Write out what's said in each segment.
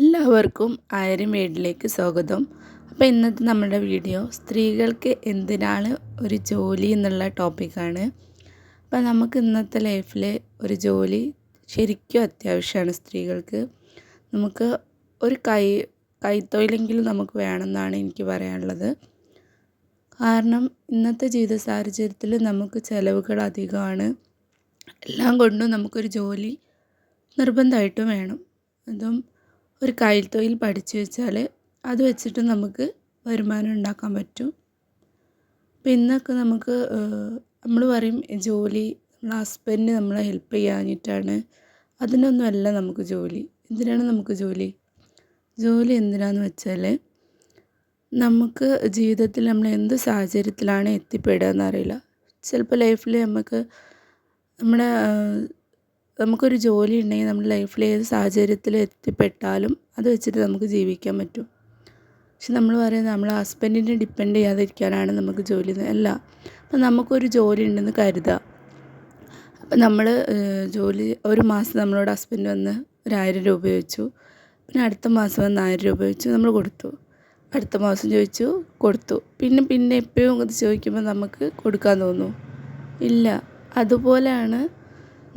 എല്ലാവർക്കും ആയിരം വീട്ടിലേക്ക് സ്വാഗതം. അപ്പോൾ ഇന്നത്തെ നമ്മുടെ വീഡിയോ സ്ത്രീകൾക്ക് എന്തിനാണ് ഒരു ജോലി എന്നുള്ള ടോപ്പിക്കാണ് അപ്പോൾ നമുക്ക് ഇന്നത്തെ ലൈഫിൽ ഒരു ജോലി ശരിക്കും അത്യാവശ്യമാണ് സ്ത്രീകൾക്ക്. നമുക്ക് ഒരു കൈ കൈത്തൊഴിലെങ്കിലും നമുക്ക് വേണമെന്നാണ് എനിക്ക് പറയാനുള്ളത്. കാരണം ഇന്നത്തെ ജീവിത സാഹചര്യത്തിൽ നമുക്ക് ചിലവുകൾ അധികമാണ്. എല്ലാം കൊണ്ടും നമുക്കൊരു ജോലി നിർബന്ധമായിട്ടും വേണം. അതും ഒരു കൈത്തൊഴിൽ പഠിച്ചു വെച്ചാൽ അത് വെച്ചിട്ട് നമുക്ക് വരുമാനം ഉണ്ടാക്കാൻ പറ്റും. അപ്പം ഇന്നൊക്കെ നമുക്ക് നമ്മൾ പറയും ജോലി നമ്മളെ ഹസ്ബൻഡ് നമ്മളെ ഹെൽപ്പ് ചെയ്യാഞ്ഞിട്ടാണ്. അതിനൊന്നുമല്ല നമുക്ക് ജോലി. എന്തിനാണ് നമുക്ക് ജോലി? ജോലി എന്തിനാന്ന് വെച്ചാൽ നമുക്ക് ജീവിതത്തിൽ നമ്മൾ എന്ത് സാഹചര്യത്തിലാണ് എത്തിപ്പെടുക എന്നറിയില്ല. ചിലപ്പോൾ ലൈഫിൽ നമുക്ക് നമ്മുടെ നമുക്കൊരു ജോലി ഉണ്ടെങ്കിൽ നമ്മുടെ ലൈഫിൽ ഏത് സാഹചര്യത്തിൽ എത്തിപ്പെട്ടാലും അത് വെച്ചിട്ട് നമുക്ക് ജീവിക്കാൻ പറ്റും. പക്ഷെ നമ്മൾ പറയുന്നത് നമ്മളെ ഹസ്ബൻഡിനെ ഡിപ്പെൻഡ് ചെയ്യാതിരിക്കാനാണ് നമുക്ക് ജോലി അല്ല അപ്പം നമുക്കൊരു ജോലി ഉണ്ടെന്ന് കരുതുക. അപ്പം നമ്മൾ ജോലി ഒരു മാസം നമ്മളോട് ഹസ്ബൻഡ് വന്ന് ഒരായിരം രൂപ ചോദിച്ചു. പിന്നെ അടുത്ത മാസം വന്ന് ആയിരം രൂപ ചോദിച്ചു നമ്മൾ കൊടുത്തു. അടുത്ത മാസം ചോദിച്ചു കൊടുത്തു. പിന്നെ പിന്നെ എപ്പോഴും അത് ചോദിക്കുമ്പോൾ നമുക്ക് കൊടുക്കാൻ തോന്നും. ഇല്ല അതുപോലെയാണ്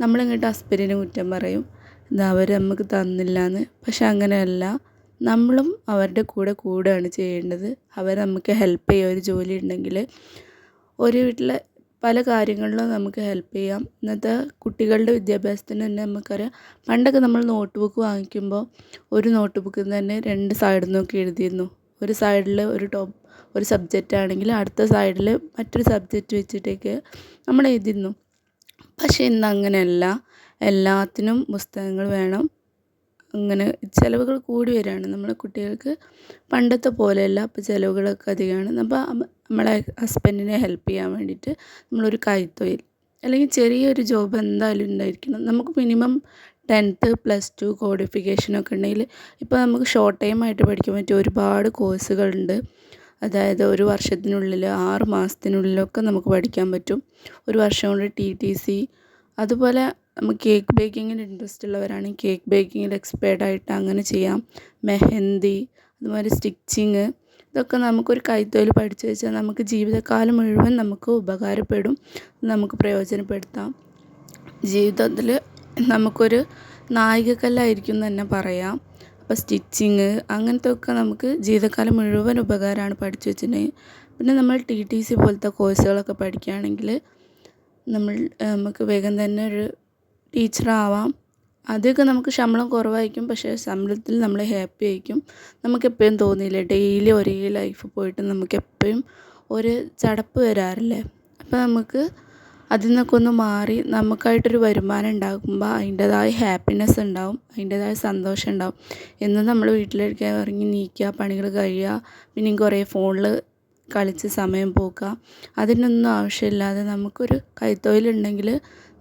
നമ്മളിങ്ങോട്ട് ഹസ്ബൻഡിനെ കുറ്റം പറയും. എന്താ അവർ നമുക്ക് തന്നില്ല എന്ന് പക്ഷെ അങ്ങനെയല്ല. നമ്മളും അവരുടെ കൂടെ കൂടുകയാണ് ചെയ്യേണ്ടത്. അവർ നമുക്ക് ഹെൽപ്പ് ചെയ്യുക ഒരു ജോലി ഉണ്ടെങ്കിൽ ഒരു വീട്ടിലെ പല കാര്യങ്ങളിലും നമുക്ക് ഹെൽപ്പ് ചെയ്യാം. ഇന്നത്തെ കുട്ടികളുടെ വിദ്യാഭ്യാസത്തിന് തന്നെ നമുക്കറിയാം പണ്ടൊക്കെ നമ്മൾ നോട്ട് ബുക്ക് വാങ്ങിക്കുമ്പോൾ ഒരു നോട്ട് ബുക്കിൽ തന്നെ രണ്ട് സൈഡിൽ നിന്നൊക്കെ എഴുതിയിരുന്നു. ഒരു സൈഡിൽ ഒരു ടോപ്പ് ഒരു സബ്ജക്റ്റ് ആണെങ്കിൽ അടുത്ത സൈഡിൽ മറ്റൊരു സബ്ജക്റ്റ് വെച്ചിട്ടൊക്കെ നമ്മൾ എഴുതിയിരുന്നു. പക്ഷേ ഇന്ന് അങ്ങനെയല്ല എല്ലാത്തിനും പുസ്തകങ്ങൾ വേണം. അങ്ങനെ ചിലവുകൾ കൂടി വരികയാണ് നമ്മളെ കുട്ടികൾക്ക് പണ്ടത്തെ പോലെയല്ല. ഇപ്പോൾ ചിലവുകളൊക്കെ അധികമാണ്. അപ്പോൾ നമ്മളെ ഹസ്ബൻഡിനെ ഹെൽപ്പ് ചെയ്യാൻ വേണ്ടിയിട്ട് നമ്മളൊരു കൈത്തൊഴിൽ അല്ലെങ്കിൽ ചെറിയൊരു ജോബ് എന്തായാലും ഉണ്ടായിരിക്കണം. നമുക്ക് മിനിമം ടെൻത്ത് പ്ലസ് ടു കോഡിഫിക്കേഷനൊക്കെ ഉണ്ടെങ്കിൽ ഇപ്പോൾ നമുക്ക് ഷോർട്ട് ടൈം ആയിട്ട് പഠിക്കാൻ പറ്റിയ ഒരുപാട് കോഴ്സുകളുണ്ട്. അതായത് ഒരു വർഷത്തിനുള്ളിൽ ആറ് മാസത്തിനുള്ളിലൊക്കെ നമുക്ക് പഠിക്കാൻ പറ്റും. ഒരു വർഷം കൊണ്ട് ടി ടി സി അതുപോലെ നമുക്ക് കേക്ക് ബേക്കിങ്ങിൽ ഇൻട്രസ്റ്റ് ഉള്ളവരാണെങ്കിൽ കേക്ക് ബേക്കിങ്ങിൽ എക്സ്പേർട്ട് ആയിട്ട് അങ്ങനെ ചെയ്യാം. മെഹന്തി അതുപോലെ സ്റ്റിച്ചിങ് ഇതൊക്കെ നമുക്കൊരു കൈത്തൊഴിൽ പഠിച്ചു വെച്ചാൽ നമുക്ക് ജീവിതകാലം മുഴുവൻ നമുക്ക് ഉപകാരപ്പെടും. നമുക്ക് പ്രയോജനപ്പെടുത്താം. ജീവിതത്തിൽ നമുക്കൊരു നായികക്കല്ലായിരിക്കും എന്ന് തന്നെ പറയാം. അപ്പോൾ സ്റ്റിച്ചിങ് അങ്ങനത്തെ ഒക്കെ നമുക്ക് ജീവിതകാലം മുഴുവൻ ഉപകാരമാണ് പഠിച്ചു വെച്ചിട്ടുണ്ടെങ്കിൽ പിന്നെ നമ്മൾ ടി ടി സി പോലത്തെ കോഴ്സുകളൊക്കെ പഠിക്കുകയാണെങ്കിൽ നമ്മൾ നമുക്ക് വേഗം തന്നെ ഒരു ടീച്ചറാവാം ആദ്യമൊക്കെ നമുക്ക് ശമ്പളം കുറവായിരിക്കും പക്ഷേ ശമ്പളത്തിൽ നമ്മൾ ഹാപ്പി ആയിരിക്കും. നമുക്ക് എപ്പോഴും തോന്നിയില്ല ഡെയിലി ഒരേ ലൈഫ് പോയിട്ട് നമുക്ക് എപ്പോഴും ഒരു ചടപ്പ് വരാറില്ലേ? അപ്പോൾ നമുക്ക് അതിൽ നിന്നൊക്കെ ഒന്ന് മാറി നമുക്കായിട്ടൊരു വരുമാനം ഉണ്ടാകുമ്പോൾ അതിന്റെതായ ഹാപ്പിനെസ് ഉണ്ടാവും അതിന്റെതായ സന്തോഷം ഉണ്ടാവും. എന്നും നമ്മൾ വീട്ടിലേക്ക് ഇറങ്ങി നീക്കുക പണികൾ കഴിയുക പിന്നെയും കുറേ ഫോണിൽ കളിച്ച് സമയം പോക്കുക. അതിനൊന്നും ആവശ്യമില്ലാതെ നമുക്കൊരു കൈത്തൊഴിലുണ്ടെങ്കിൽ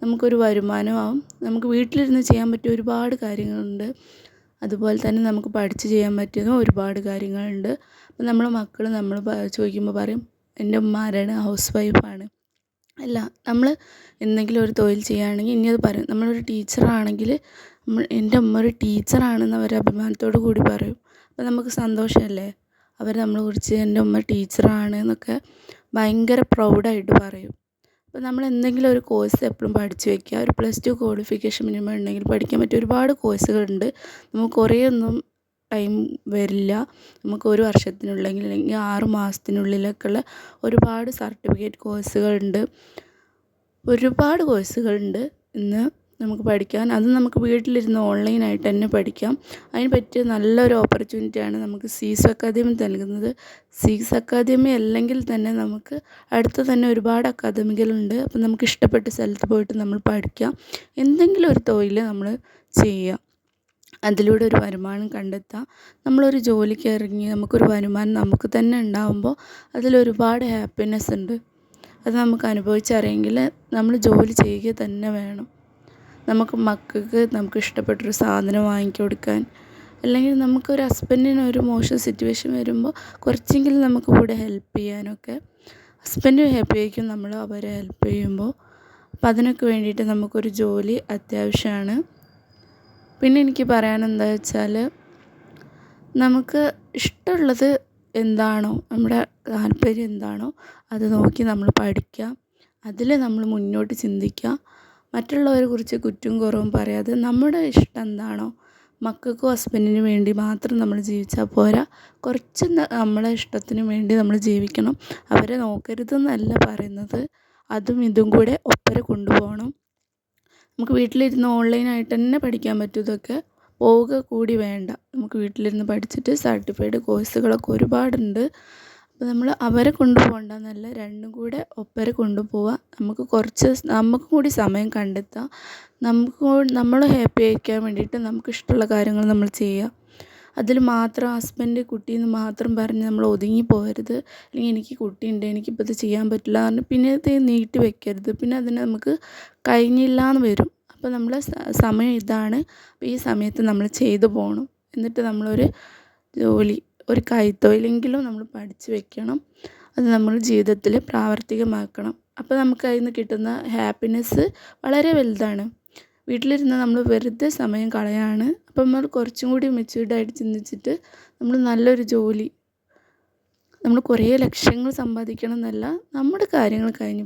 നമുക്കൊരു വരുമാനമാവും നമുക്ക് വീട്ടിലിരുന്ന് ചെയ്യാൻ പറ്റിയ ഒരുപാട് കാര്യങ്ങളുണ്ട്. അതുപോലെ തന്നെ നമുക്ക് പഠിച്ച് ചെയ്യാൻ പറ്റിയതും ഒരുപാട് കാര്യങ്ങളുണ്ട്. അപ്പം നമ്മൾ മക്കൾ നമ്മൾ ചോദിക്കുമ്പോൾ പറയും എന്റെ ഉമ്മ ആരാണ്? ഹൗസ് വൈഫാണ്. അല്ല നമ്മൾ എന്തെങ്കിലും ഒരു തൊഴിൽ ചെയ്യുകയാണെങ്കിൽ ഇനി അത് പറയും. നമ്മളൊരു ടീച്ചറാണെങ്കിൽ നമ്മൾ എന്റെ അമ്മ ഒരു ടീച്ചറാണെന്ന് അവർ അഭിമാനത്തോടു കൂടി പറയും. അപ്പം നമുക്ക് സന്തോഷമല്ലേ? അവർ നമ്മളെ കുറിച്ച് എന്റെ ഉമ്മ ടീച്ചറാണ് എന്നൊക്കെ ഭയങ്കര പ്രൗഡായിട്ട് പറയും. അപ്പം നമ്മൾ എന്തെങ്കിലും ഒരു കോഴ്സ് എപ്പോഴും പഠിച്ചു വയ്ക്കുക. ഒരു പ്ലസ് ടു ക്വാളിഫിക്കേഷൻ മിനിമം ഉണ്ടെങ്കിൽ പഠിക്കാൻ പറ്റിയ ഒരുപാട് കോഴ്സുകളുണ്ട്. നമുക്ക് കുറേ ഒന്നും ടൈം വരില്ല. നമുക്ക് ഒരു വർഷത്തിനുള്ളിൽ അല്ലെങ്കിൽ ആറ് മാസത്തിനുള്ളിലൊക്കെയുള്ള ഒരുപാട് സർട്ടിഫിക്കറ്റ് കോഴ്സുകളുണ്ട് ഒരുപാട് കോഴ്സുകളുണ്ട് ഇന്ന് നമുക്ക് പഠിക്കാൻ. അത് നമുക്ക് വീട്ടിലിരുന്ന് ഓൺലൈനായിട്ട് തന്നെ പഠിക്കാം. അതിന് പറ്റിയ നല്ലൊരു ഓപ്പർച്യൂണിറ്റിയാണ് നമുക്ക് സീസ് അക്കാദമി നൽകുന്നത്. സീസ് അക്കാദമി അല്ലെങ്കിൽ തന്നെ നമുക്ക് അടുത്ത് തന്നെ ഒരുപാട് അക്കാദമികളുണ്ട്. അപ്പം നമുക്ക് ഇഷ്ടപ്പെട്ട സ്ഥലത്ത് പോയിട്ട് നമ്മൾ പഠിക്കാം. എന്തെങ്കിലും ഒരു തൊഴിൽ നമ്മൾ ചെയ്യുക. അതിലൂടെ ഒരു വരുമാനം കണ്ടെത്താം. നമ്മളൊരു ജോലിക്ക് ഇറങ്ങി നമുക്കൊരു വരുമാനം നമുക്ക് തന്നെ ഉണ്ടാകുമ്പോൾ അതിലൊരുപാട് ഹാപ്പിനെസ് ഉണ്ട്. അത് നമുക്ക് അനുഭവിച്ചറിയെങ്കിൽ നമ്മൾ ജോലി ചെയ്യുക തന്നെ വേണം. നമുക്ക് മക്കൾക്ക് നമുക്ക് ഇഷ്ടപ്പെട്ടൊരു സാധനം വാങ്ങിക്കി കൊടുക്കാൻ. അല്ലെങ്കിൽ നമുക്കൊരു ഹസ്ബൻഡിന് ഒരു മോശം സിറ്റുവേഷൻ വരുമ്പോൾ കുറച്ചെങ്കിലും നമുക്ക് കൂടെ ഹെൽപ്പ് ചെയ്യാനൊക്കെ. ഹസ്ബൻഡ് ഹാപ്പി ആയിരിക്കും നമ്മൾ അവരെ ഹെൽപ്പ് ചെയ്യുമ്പോൾ. അപ്പം അതിനൊക്കെ വേണ്ടിയിട്ട് നമുക്കൊരു ജോലി അത്യാവശ്യമാണ്. പിന്നെ എനിക്ക് പറയാനെന്താ വെച്ചാൽ നമുക്ക് ഇഷ്ടമുള്ളത് എന്താണോ നമ്മുടെ താല്പര്യം എന്താണോ അത് നോക്കി നമ്മൾ പഠിക്കുക. അതിൽ നമ്മൾ മുന്നോട്ട് ചിന്തിക്കുക. മറ്റുള്ളവരെ കുറിച്ച് കുറ്റവും കുറവും പറയാതെ നമ്മുടെ ഇഷ്ടം എന്താണോ മക്കൾക്കും ഹസ്ബൻഡിനും വേണ്ടി മാത്രം നമ്മൾ ജീവിച്ചാൽ പോരാ. കുറച്ച് നമ്മളെ ഇഷ്ടത്തിന് വേണ്ടി നമ്മൾ ജീവിക്കണം. അവരെ നോക്കരുതെന്നല്ല പറയുന്നത്. അതും ഇതും കൂടെ ഒപ്പരെ കൊണ്ടുപോകണം. നമുക്ക് വീട്ടിലിരുന്ന് ഓൺലൈനായിട്ട് തന്നെ പഠിക്കാൻ പറ്റും ഇതൊക്കെ. പോവുക കൂടി വേണ്ട. നമുക്ക് വീട്ടിലിരുന്ന് പഠിച്ചിട്ട് സർട്ടിഫൈഡ് കോഴ്സുകളൊക്കെ ഒരുപാടുണ്ട്. അപ്പോൾ നമ്മൾ അവരെ കൊണ്ടുപോകണ്ടെന്നല്ല രണ്ടും കൂടെ ഒപ്പരെ കൊണ്ടുപോവുക. നമുക്ക് കുറച്ച് നമുക്ക് കൂടി സമയം കണ്ടെത്താം. നമുക്ക് നമ്മൾ ഹാപ്പി ആയിരിക്കാൻ വേണ്ടിയിട്ട് നമുക്ക് ഇഷ്ടമുള്ള കാര്യങ്ങൾ നമ്മൾ ചെയ്യുക. അതിൽ മാത്രം ഹസ്ബൻഡ് കുട്ടി എന്ന് മാത്രം പറഞ്ഞ് നമ്മൾ ഒതുങ്ങി പോകരുത്. അല്ലെങ്കിൽ എനിക്ക് കുട്ടിയുണ്ട് എനിക്കിപ്പോൾ ഇത് ചെയ്യാൻ പറ്റില്ല എന്ന് പിന്നെ ഇത് നീട്ടി വെക്കരുത്. പിന്നെ അതിനെ നമുക്ക് കഴിഞ്ഞില്ല എന്ന് വരും. അപ്പോൾ നമ്മൾ സമയം ഇതാണ്. അപ്പോൾ ഈ സമയത്ത് നമ്മൾ ചെയ്തു പോകണം. എന്നിട്ട് നമ്മളൊരു ജോലി ഒരു കൈത്തൊഴിലെങ്കിലും നമ്മൾ പഠിച്ചു വെക്കണം. അത് നമ്മൾ ജീവിതത്തിൽ പ്രാവർത്തികമാക്കണം. അപ്പോൾ നമുക്ക് അതിൽ നിന്ന് കിട്ടുന്ന ഹാപ്പിനെസ് വളരെ വലുതാണ്. വീട്ടിലിരുന്ന് നമ്മൾ വെറുതെ സമയം കളയാണ്. അപ്പം നമ്മൾ കുറച്ചും കൂടി മെച്യൂർഡായിട്ട് ചിന്തിച്ചിട്ട് നമ്മൾ നല്ലൊരു ജോലി നമ്മൾ കുറേ ലക്ഷ്യങ്ങൾ സമ്പാദിക്കണം എന്നല്ല നമ്മുടെ കാര്യങ്ങൾ കഴിഞ്ഞ്